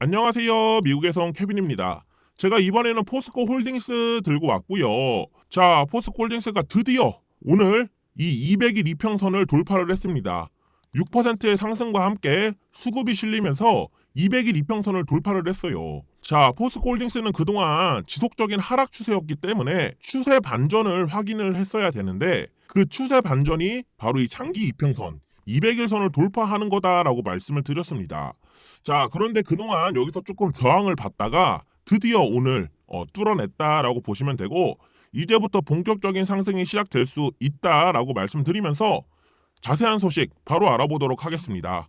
안녕하세요. 미국에서 온 케빈입니다. 제가 이번에는 포스코 홀딩스 들고 왔고요. 자, 포스코 홀딩스가 드디어 오늘 이 200일 이평선을 돌파를 했습니다. 6%의 상승과 함께 수급이 실리면서 200일 이평선을 돌파를 했어요. 자, 포스코 홀딩스는 그동안 지속적인 하락 추세였기 때문에 추세 반전을 확인을 했어야 되는데 그 추세 반전이 바로 이 장기 이평선 200일선을 돌파하는 거다라고 말씀을 드렸습니다. 자, 그런데 그동안 여기서 조금 저항을 받다가 드디어 오늘 어, 뚫어냈다라고 보시면 되고 이제부터 본격적인 상승이 시작될 수 있다라고 말씀드리면서 자세한 소식 바로 알아보도록 하겠습니다.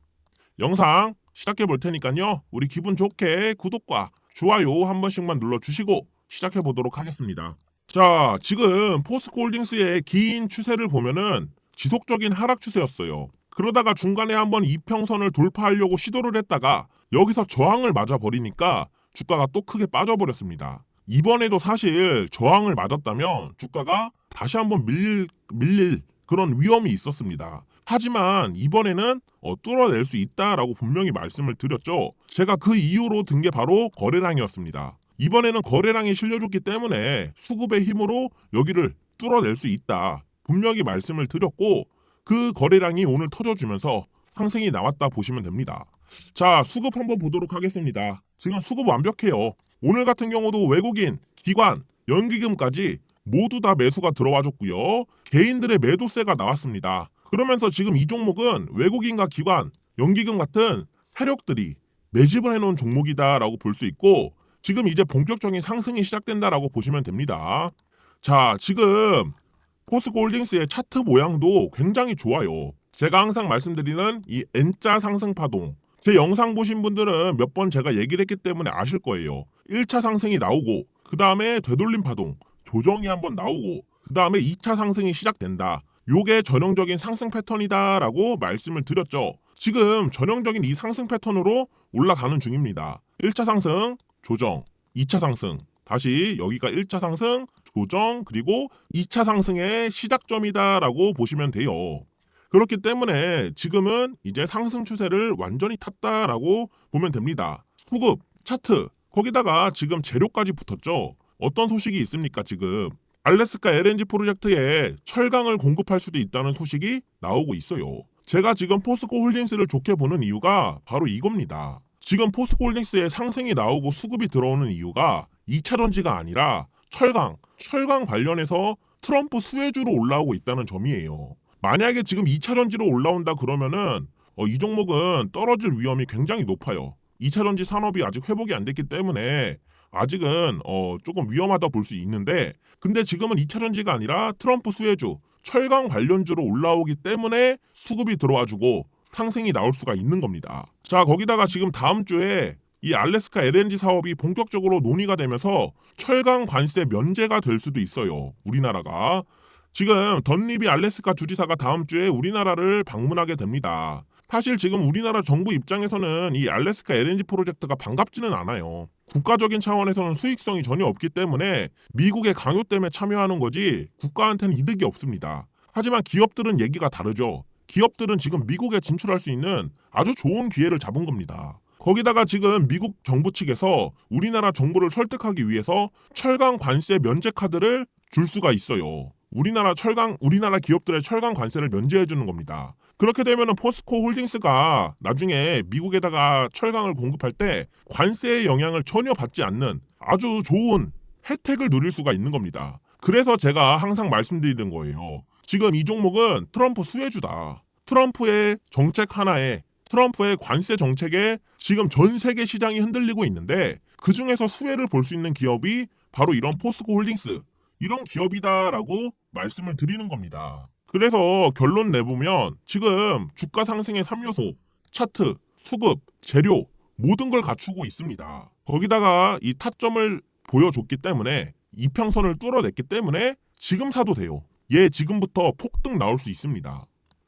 영상 시작해 볼 테니까요. 우리 기분 좋게 구독과 좋아요 한 번씩만 눌러주시고 시작해 보도록 하겠습니다. 자, 지금 포스코 홀딩스의 긴 추세를 보면은 지속적인 하락 추세였어요. 그러다가 중간에 한번 이평선을 돌파하려고 시도를 했다가 여기서 저항을 맞아 버리니까 주가가 또 크게 빠져버렸습니다. 이번에도 사실 저항을 맞았다면 주가가 다시 한번 밀릴, 밀릴 그런 위험이 있었습니다. 하지만 이번에는 어, 뚫어낼 수 있다라고 분명히 말씀을 드렸죠. 제가 그 이유로 든 게 바로 거래량이었습니다. 이번에는 거래량이 실려줬기 때문에 수급의 힘으로 여기를 뚫어낼 수 있다. 분명히 말씀을 드렸고 그 거래량이 오늘 터져주면서 상승이 나왔다 보시면 됩니다. 자, 수급 한번 보도록 하겠습니다. 지금 수급 완벽해요. 오늘 같은 경우도 외국인, 기관, 연기금까지 모두 다 매수가 들어와 줬고요. 개인들의 매도세가 나왔습니다. 그러면서 지금 이 종목은 외국인과 기관, 연기금 같은 세력들이 매집을 해놓은 종목이다라고 볼 수 있고 지금 이제 본격적인 상승이 시작된다라고 보시면 됩니다. 자, 지금 포스코 홀딩스의 차트 모양도 굉장히 좋아요. 제가 항상 말씀드리는 이 N자 상승 파동. 제 영상 보신 분들은 몇 번 제가 얘기를 했기 때문에 아실 거예요. 1차 상승이 나오고 그 다음에 되돌림 파동, 조정이 한번 나오고 그 다음에 2차 상승이 시작된다. 요게 전형적인 상승 패턴이다라고 말씀을 드렸죠. 지금 전형적인 이 상승 패턴으로 올라가는 중입니다. 1차 상승, 조정, 2차 상승, 다시 여기가 1차 상승, 조정, 그리고 2차 상승의 시작점이다라고 보시면 돼요. 그렇기 때문에 지금은 이제 상승 추세를 완전히 탔다라고 보면 됩니다. 수급, 차트, 거기다가 지금 재료까지 붙었죠. 어떤 소식이 있습니까, 지금? 알래스카 LNG 프로젝트에 철강을 공급할 수도 있다는 소식이 나오고 있어요. 제가 지금 포스코 홀딩스를 좋게 보는 이유가 바로 이겁니다. 지금 포스코 홀딩스에 상승이 나오고 수급이 들어오는 이유가 2차 전지가 아니라 철강, 철강 관련해서 트럼프 수혜주로 올라오고 있다는 점이에요. 만약에 지금 2차 전지로 올라온다 그러면은 어, 이 종목은 떨어질 위험이 굉장히 높아요. 2차 전지 산업이 아직 회복이 안 됐기 때문에 아직은 어, 조금 위험하다 볼 수 있는데 근데 지금은 2차 전지가 아니라 트럼프 수혜주, 철강 관련주로 올라오기 때문에 수급이 들어와주고 상승이 나올 수가 있는 겁니다. 자 거기다가 지금 다음 주에 이 알래스카 LNG 사업이 본격적으로 논의가 되면서 철강 관세 면제가 될 수도 있어요. 우리나라가 지금 던리비 알래스카 주지사가 다음 주에 우리나라를 방문하게 됩니다. 사실 지금 우리나라 정부 입장에서는 이 알래스카 LNG 프로젝트가 반갑지는 않아요. 국가적인 차원에서는 수익성이 전혀 없기 때문에 미국의 강요 때문에 참여하는 거지 국가한테는 이득이 없습니다. 하지만 기업들은 얘기가 다르죠. 기업들은 지금 미국에 진출할 수 있는 아주 좋은 기회를 잡은 겁니다. 거기다가 지금 미국 정부 측에서 우리나라 정부를 설득하기 위해서 철강 관세 면제 카드를 줄 수가 있어요. 우리나라 철강 우리나라 기업들의 철강 관세를 면제해 주는 겁니다. 그렇게 되면은 포스코 홀딩스가 나중에 미국에다가 철강을 공급할 때 관세의 영향을 전혀 받지 않는 아주 좋은 혜택을 누릴 수가 있는 겁니다. 그래서 제가 항상 말씀드리는 거예요. 지금 이 종목은 트럼프 수혜주다. 트럼프의 정책 하나에 트럼프의 관세 정책에 지금 전 세계 시장이 흔들리고 있는데 그 중에서 수혜를 볼 수 있는 기업이 바로 이런 포스코 홀딩스 이런 기업이다라고 말씀을 드리는 겁니다. 그래서 결론 내보면 지금 주가 상승의 3요소, 차트, 수급, 재료 모든 걸 갖추고 있습니다. 거기다가 이 타점을 보여줬기 때문에 이평선을 뚫어냈기 때문에 지금 사도 돼요. 얘 지금부터 폭등 나올 수 있습니다.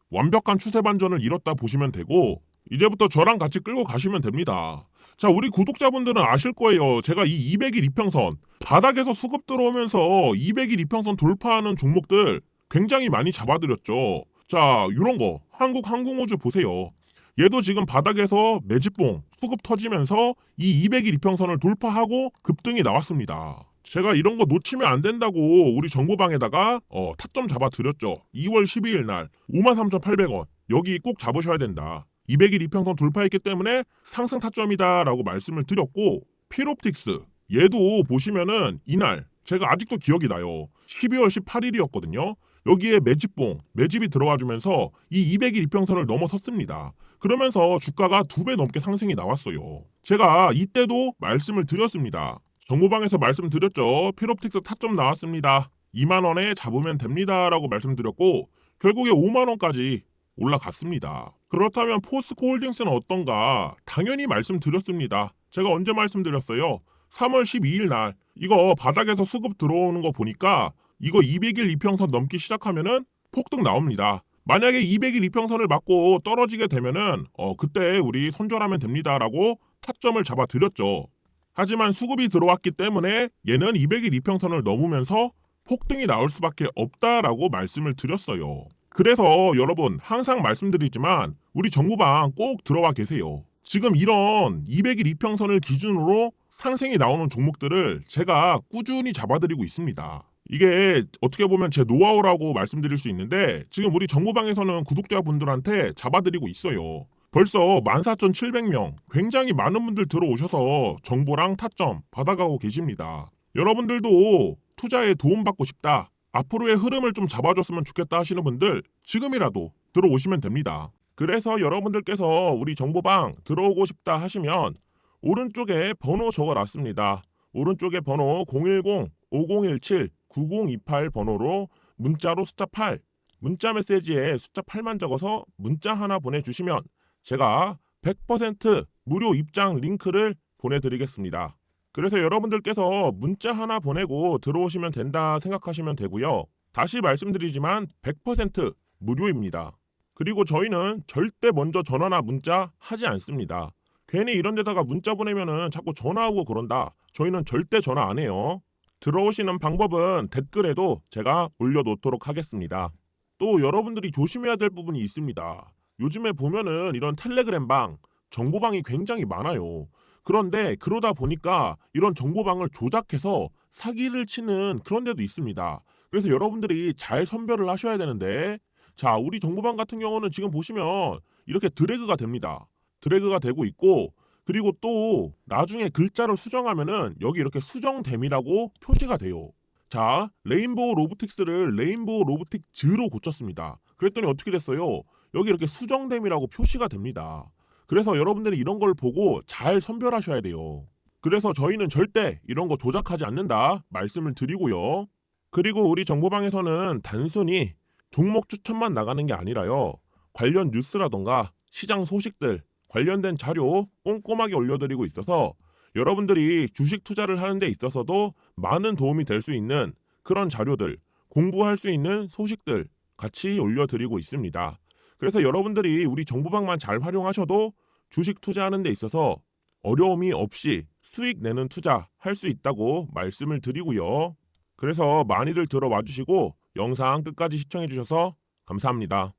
완벽한 추세 반전을 이뤘다 보시면 되고 이제부터 저랑 같이 끌고 가시면 됩니다. 자, 우리 구독자분들은 아실 거예요. 제가 이 200일 이평선 바닥에서 수급 들어오면서 200일 이평선 돌파하는 종목들 굉장히 많이 잡아드렸죠. 자, 이런 거 한국 항공우주 보세요. 얘도 지금 바닥에서 매집봉 수급 터지면서 이 200일 이평선을 돌파하고 급등이 나왔습니다. 제가 이런 거 놓치면 안 된다고 우리 정보방에다가 어, 타점 잡아 드렸죠. 2월 12일 날 53,800원 여기 꼭 잡으셔야 된다. 200일 이평선 돌파했기 때문에 상승 타점이다라고 말씀을 드렸고 피롭틱스 얘도 보시면은 이날 제가 아직도 기억이 나요. 12월 18일이었거든요. 여기에 매집봉, 매집이 들어와 주면서 이 200일 이평선을 넘어섰습니다. 그러면서 주가가 두 배 넘게 상승이 나왔어요. 제가 이때도 말씀을 드렸습니다. 정보방에서 말씀드렸죠. 피롭틱스 타점 나왔습니다. 2만 원에 잡으면 됩니다 라고 말씀드렸고 결국에 5만 원까지 올라갔습니다. 그렇다면 포스코 홀딩스는 어떤가? 당연히 말씀드렸습니다. 제가 언제 말씀드렸어요? 3월 12일 날 이거 바닥에서 수급 들어오는 거 보니까 이거 200일 이평선 넘기 시작하면은 폭등 나옵니다. 만약에 200일 이평선을 맞고 떨어지게 되면은 어 그때 우리 손절하면 됩니다라고 타점을 잡아 드렸죠. 하지만 수급이 들어왔기 때문에 얘는 200일 이평선을 넘으면서 폭등이 나올 수밖에 없다라고 말씀을 드렸어요. 그래서 여러분 항상 말씀드리지만 우리 정부방 꼭 들어와 계세요. 지금 이런 200일 이평선을 기준으로 상승이 나오는 종목들을 제가 꾸준히 잡아드리고 있습니다. 이게 어떻게 보면 제 노하우라고 말씀드릴 수 있는데 지금 우리 정보방에서는 구독자분들한테 잡아드리고 있어요. 벌써 14,700명 굉장히 많은 분들 들어오셔서 정보랑 타점 받아가고 계십니다. 여러분들도 투자에 도움받고 싶다. 앞으로의 흐름을 좀 잡아줬으면 좋겠다 하시는 분들 지금이라도 들어오시면 됩니다. 그래서 여러분들께서 우리 정보방 들어오고 싶다 하시면 오른쪽에 번호 적어놨습니다. 오른쪽에 번호 010-5017-9028 번호로 문자로 숫자 8 문자 메시지에 숫자 8만 적어서 문자 하나 보내주시면 제가 100% 무료 입장 링크를 보내드리겠습니다. 그래서 여러분들께서 문자 하나 보내고 들어오시면 된다 생각하시면 되고요. 다시 말씀드리지만 100% 무료입니다. 그리고 저희는 절대 먼저 전화나 문자 하지 않습니다. 괜히 이런 데다가 문자 보내면은 자꾸 전화하고 그런다. 저희는 절대 전화 안 해요. 들어오시는 방법은 댓글에도 제가 올려놓도록 하겠습니다. 또 여러분들이 조심해야 될 부분이 있습니다. 요즘에 보면은 이런 텔레그램 방, 정보방이 굉장히 많아요. 그런데 그러다 보니까 이런 정보방을 조작해서 사기를 치는 그런 데도 있습니다. 그래서 여러분들이 잘 선별을 하셔야 되는데 자, 우리 정보방 같은 경우는 지금 보시면 이렇게 드래그가 됩니다. 드래그가 되고 있고 그리고 또 나중에 글자를 수정하면은 여기 이렇게 수정됨이라고 표시가 돼요. 자, 레인보우 로보틱스를 레인보우 로보틱 즈로 고쳤습니다. 그랬더니 어떻게 됐어요? 여기 이렇게 수정됨이라고 표시가 됩니다. 그래서 여러분들이 이런 걸 보고 잘 선별하셔야 돼요. 그래서 저희는 절대 이런 거 조작하지 않는다 말씀을 드리고요. 그리고 우리 정보방에서는 단순히 종목 추천만 나가는 게 아니라요. 관련 뉴스라던가 시장 소식들, 관련된 자료 꼼꼼하게 올려드리고 있어서 여러분들이 주식 투자를 하는 데 있어서도 많은 도움이 될 수 있는 그런 자료들, 공부할 수 있는 소식들 같이 올려드리고 있습니다. 그래서 여러분들이 우리 정보방만 잘 활용하셔도 주식 투자하는 데 있어서 어려움이 없이 수익 내는 투자 할 수 있다고 말씀을 드리고요. 그래서 많이들 들어와 주시고 영상 끝까지 시청해 주셔서 감사합니다.